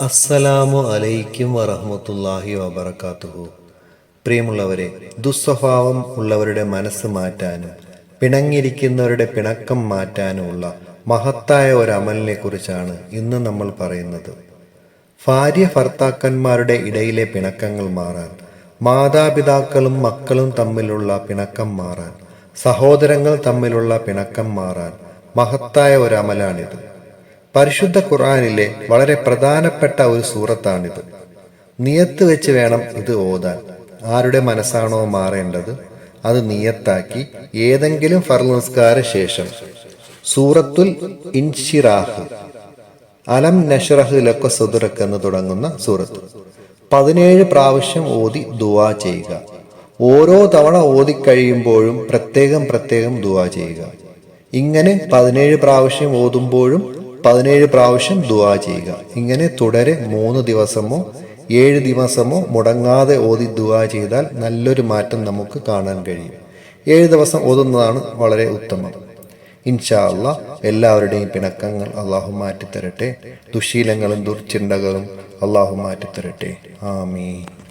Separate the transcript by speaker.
Speaker 1: അസ്സലാമു അലൈക്കും വറഹമത്തല്ലാഹി വബർക്കാത്തുഹു പ്രിയമുള്ളവരെ ദുസ്വഭാവം ഉള്ളവരുടെ മനസ്സ് മാറ്റാനും പിണങ്ങിയിരിക്കുന്നവരുടെ പിണക്കം മാറ്റാനുമുള്ള മഹത്തായ ഒരു അമലിനെ കുറിച്ചാണ് ഇന്ന് നമ്മൾ പറയുന്നത്. ഭാര്യ ഭർത്താക്കന്മാരുടെ ഇടയിലെ പിണക്കങ്ങൾ മാറാൻ മാതാപിതാക്കളും മക്കളും തമ്മിലുള്ള പിണക്കം മാറാൻ സഹോദരങ്ങൾ തമ്മിലുള്ള പിണക്കം മാറാൻ മഹത്തായ ഒരു അമലാണിത് പരിശുദ്ധ ഖുർആാനിലെ വളരെ പ്രധാനപ്പെട്ട ഒരു സൂറത്താണിത്. നിയത്ത് വെച്ച് വേണം ഇത് ഓതാൻ. ആരുടെ മനസ്സാണോ മാറേണ്ടത് അത് നിയത്താക്കി ഏതെങ്കിലും ഫർനസ്കാര നിസ്കാര ശേഷം. സൂറത്തുൽ ഇൻഷിറാഹ്. അലം നഷറഹ് ലക്ക സുദുറക്ക് എന്ന് തുടങ്ങുന്ന സൂറത്ത്. പതിനേഴ് പ്രാവശ്യം ഓതി ദുവാ ചെയ്യുക. ഓരോ തവണ ഓതിക്കഴിയുമ്പോഴും പ്രത്യേകം പ്രത്യേകം ദുവാ ചെയ്യുക. ഇങ്ങനെ പതിനേഴ് പ്രാവശ്യം ഓതുമ്പോഴും പതിനേഴ് പ്രാവശ്യം ദുവാ ചെയ്യുക. ഇങ്ങനെ തുടരെ മൂന്ന് ദിവസമോ ഏഴ് ദിവസമോ മുടങ്ങാതെ ഓതി ദുവാ ചെയ്താൽ നല്ലൊരു മാറ്റം നമുക്ക് കാണാൻ കഴിയും. ഏഴ് ദിവസം ഓതുന്നതാണ് വളരെ ഉത്തമം. ഇൻഷാ അള്ളാ എല്ലാവരുടെയും പിണക്കങ്ങൾ അള്ളാഹു മാറ്റിത്തരട്ടെ. ദുശീലങ്ങളും ദുർചിന്തകളും അള്ളാഹു മാറ്റിത്തരട്ടെ. ആമീൻ.